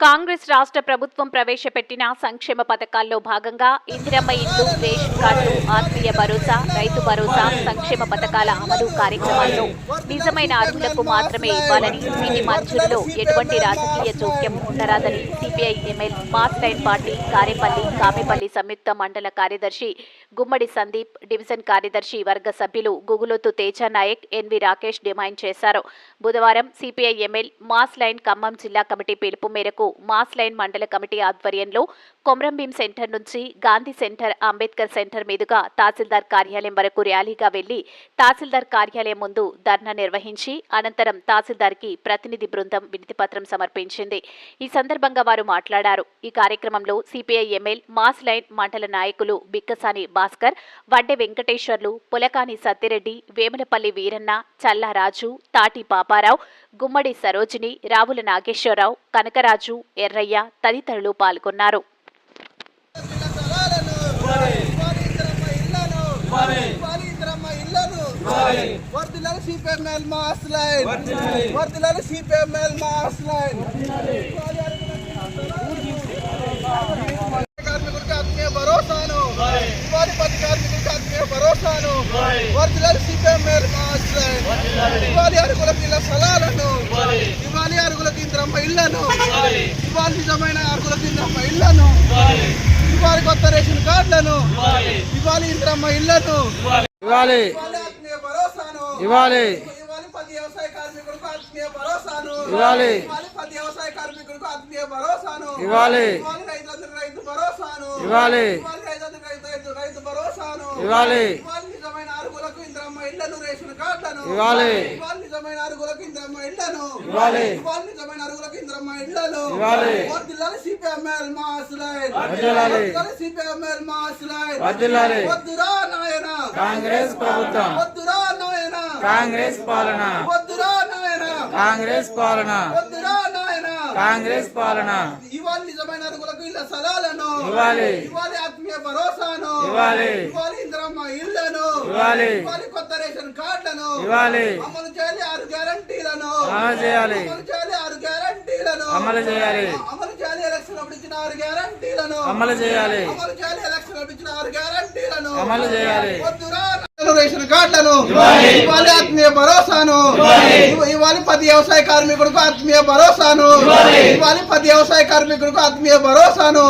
కాంగ్రెస్ రాష్ట్ర ప్రభుత్వం ప్రవేశపెట్టిన సంక్షేమ పథకాల్లో భాగంగా ఇందిరమ్మ ఇల్లు రేషన్ కార్డు ఆత్మీయ భరోసా రైతు భరోసా సంక్షేమ పథకాల అమలు కార్యక్రమాల్లో నిజమైన అర్హులకు మాత్రమే ఇవ్వాలని వీటి మంజూరులో ఎటువంటి రాజకీయ జోక్యం ఉండరాదని CPI ML mass line party Karepalli Kamepalli సంయుక్త మండల కార్యదర్శి గుమ్మడి సందీప్ డివిజన్ కార్యదర్శి వర్గ సభ్యులు గుగులోతు తేజ నాయక్ ఎన్వి రాకేష్ డిమాండ్ చేశారు. బుధవారం CPI ML mass line Khammam జిల్లా కమిటీ పిలుపు మేరకు మాస్ లైన్ మండల కమిటీ ఆధ్వర్యంలో కొమరంభీం సెంటర్ నుంచి గాంధీ సెంటర్ అంబేద్కర్ సెంటర్ మీదుగా తహసీల్దార్ కార్యాలయం వరకు ర్యాలీగా వెళ్ళి తహసీల్దార్ కార్యాలయం ముందు ధర్నా నిర్వహించి అనంతరం తహసీల్దార్కి ప్రతినిధి బృందం వినతిపత్రం సమర్పించింది. ఈ సందర్భంగా వారు మాట్లాడారు. ఈ కార్యక్రమంలో సిపిఐ ఎంఎల్ మాస్ లైన్ మండల నాయకులు బిక్కసాని భాస్కర్ వడ్డె వెంకటేశ్వర్లు పులకాని సత్తిరెడ్డి వేములపల్లి వీరన్న చల్లారాజు తాటి పాపారావు గుమ్మడి సరోజిని రావుల నాగేశ్వరరావు కనకరాజు ఎర్రయ్య తదితరులు పాల్గొన్నారు. వర్దిలాలు సిపిఎంఎల్ మాస్ లైన్ వర్దిలాలు సిపిఎంఎల్ మాస్ లైన్ కార్మికుడికి ఆత్మీయ భరోసాను. ఉపాధి పది కార్మికుడికి ఆత్మీయ భరోసాను సిపిఎంఎల్ మాస్ లైన్ ఇవాళ అరుగులకు ఇళ్ళ స్థలాలను ఇవాళ అరుగులకు ఇంద్రమ్మ ఇళ్ళను ఇవాళ నిజమైన అరుగులకు ఇంద్రమ్మ ఇళ్ళను ఇవాళ కొత్త రేషన్ కార్డులను ఇవాళ ఇంద్రమ్మ ఇళ్ళను ఇవ్వాలి ఇవ్వాలి ఇవ్వాలి. ఇవ్వాలి. ఇవ్వాలి. ఇవ్వాలి. ఇవ్వాలి. నిజమైన అరుగులకు ఇంద్రమ్మ ఇళ్ళను. ఇవాళ నిజమైన అరుగులకు ఇంద్రమ్మ ఇళ్ళను. వర్ధిల్లాలి సిపిఎంఎల్. వర్ధిల్లాలి సిపిఎంఎల్ మాస్ లైన్ వర్ధిల్లాలి. వద్దురా నాయన. కాంగ్రెస్ ప్రభుత్వం. వద్దురా నాయన. కాంగ్రెస్ పాలన. వద్దురా నాయన. కాంగ్రెస్ పాలన. వద్దురా నాయన. కాంగ్రెస్ పాలన. ఇవాళ అరుగులకు ఇళ్ళ స్థలాలను ఇవ్వాలి. ఇవాళ ఆత్మీయ భరోసాను ఇవ్వాలి. ఇవాళ ఇంద్రమ్మ ఇళ్ళను ఇవ్వాలి. ఇవాళ కొత్త రేషన్ కార్డులను ఇవ్వాలి. అమలు చేయాలి ఆరు గ్యారంటీలను అమలు చేయాలి. అమలు చేయాలి ఆరు గ్యారంటీలను అమలు చేయాలి. అమలు చేయాలి ఎలక్షన్ అప్పుడు ఇచ్చిన ఆరు గ్యారంటీలను అమలు చేయాలి. అమలు చేయాలి ఎలక్షన్ అప్పుడు ఇచ్చిన ఆరు గ్యారంటీలను అమలు చేయాలి. వద్దురా రేషన్ కార్డులను ఇవాళ ఆత్మీయ భరోసాను. ఇవ- ఇవాళ పది వ్యవసాయ కార్మికులకు ఆత్మీయ భరోసాను. ఇవాళ పది వ్యవసాయ కార్మికులకు ఆత్మీయ భరోసాను.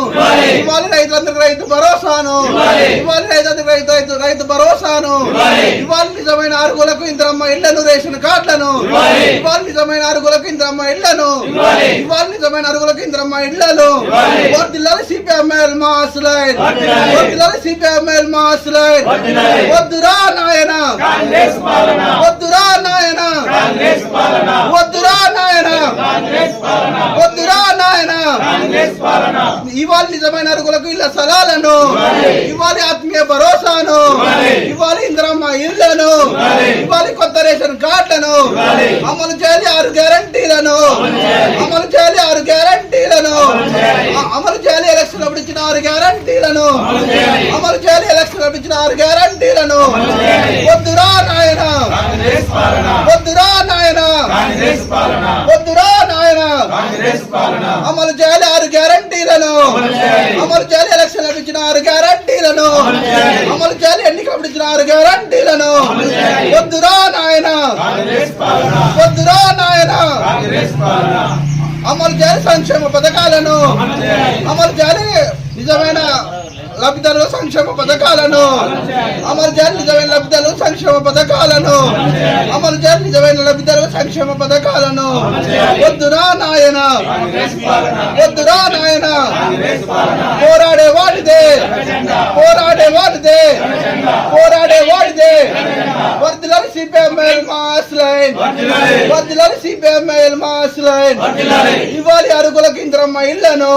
ఇవాళ రైతులందరికీ రైతు భరోసాను. ఇవాళ రైతులందరికీ రైతు రైతు రైతు భరోసాను. ఇవాళ నిజమైన అరుగులకు ఇంద్రమ్మ ఇళ్ళను రేషన్ కార్డులను. ఇవాళ నిజమైన అరుగులకు ఇంద్రమ్మ ఇళ్ళను. ఇవాళ నిజమైన అరుగులకు ఇంద్రమ్మ ఇళ్ళను. వర్దిల్లాలి సిపిఎంఎల్ మాస్ లైన్ వర్దిల్లాలి సిపిఎంఎల్ మాస్ లైన్ వద్దురా నాయన. వద్దురా నాయన. వద్దురా నాయన. వద్దురా నాయన. ఇవాళ నిజమైన అరుగులకు ఇళ్ళ స్థలాలను. ఇవాళ ఆత్మీయ భరోసాను. ఇవాళ ఇంద్రమ్మ ఇళ్ళను. ఇవాళ కొత్త రేషన్ కార్డులను. అమలు చేయాలి ఆరు గ్యారంటీలను అమలు చేయాలి ఆరు గ్యారంటీలను అ- అమలు చేయాలి ఎలక్షన్ అప్పుడు ఇచ్చిన ఆరు గ్యారంటీలను. అమలు చేయాలి. ఎలక్షన్ ఇచ్చిన ఆరు గ్యారంటీలను. వద్దురా నాయన. వద్దురా నాయన. వద్దురా నాయన. అమలు చేయాలి ఆరు గ్యారంటీలను. అమలు చేయాలి. ఎలక్షన్ ఇచ్చిన ఆరు గ్యారంటీలను. అమలు చేయాలి. ఎన్నికప్పుడు ఇచ్చిన ఆరు గ్యారంటీలను. వద్దురా నాయన. వద్దురా నాయన. అమలు చేయాలి సంక్షేమ పథకాలను. లబ్ధిదారుల సంక్షేమ పథకాలను. అమలు చేయాలి నిజమైన లబ్ధిదారుల సంక్షేమ పథకాలను. అమలు చేయాలి నిజమైన లబ్ధిదారుల సంక్షేమ పథకాలను. వద్దురా నాయన. వద్దురా నాయన. పోరాడే వాడిదే. పోరాడే వాడిదే. పోరాడే వాడిదే. సిపిఎంఎల్ మాస్ లైన్ వర్దిలాలి సిపిఎంఎల్ మాస్ లైన్ ఇవ్వాలి అరుగులకు ఇంద్రమ్మ ఇళ్ళను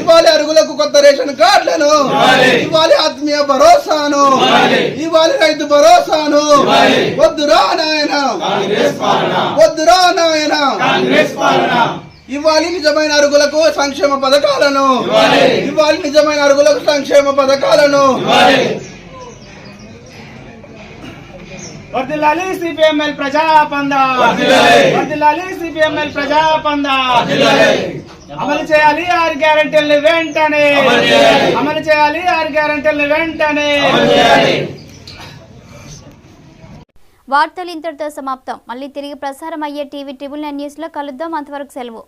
ఇవ్వాలి అరుగులకు కొత్త రేషన్ కార్డులను. ఇవ్వాలి ఆత్మీయ భరోసాను. ఇవ్వాలి రైతు భరోసాను. వద్దురా నాయన. వద్దురా నాయన. ఇవ్వాలి నిజమైన అరుగులకు సంక్షేమ పథకాలను. ఇవ్వాలి నిజమైన అరుగులకు సంక్షేమ పథకాలను. వర్దిల్లాలి సిపిఎంఎల్ ప్రజాపంద వర్దిల్లాలి. సిపిఎంఎల్ ప్రజాపంద అమలు చేయాలి ఆరు గ్యారంటీలను వెంటనే. అమలు చేయాలి. ఆరు గ్యారంటీలను వెంటనే. వార్తలు ఇంతటితో సమాప్తం. మళ్ళీ తిరిగి ప్రసారం అయ్యే టీవీ ట్రిబుల్ నైన్ న్యూస్లో కలుద్దాం. అంతవరకు సెలవు.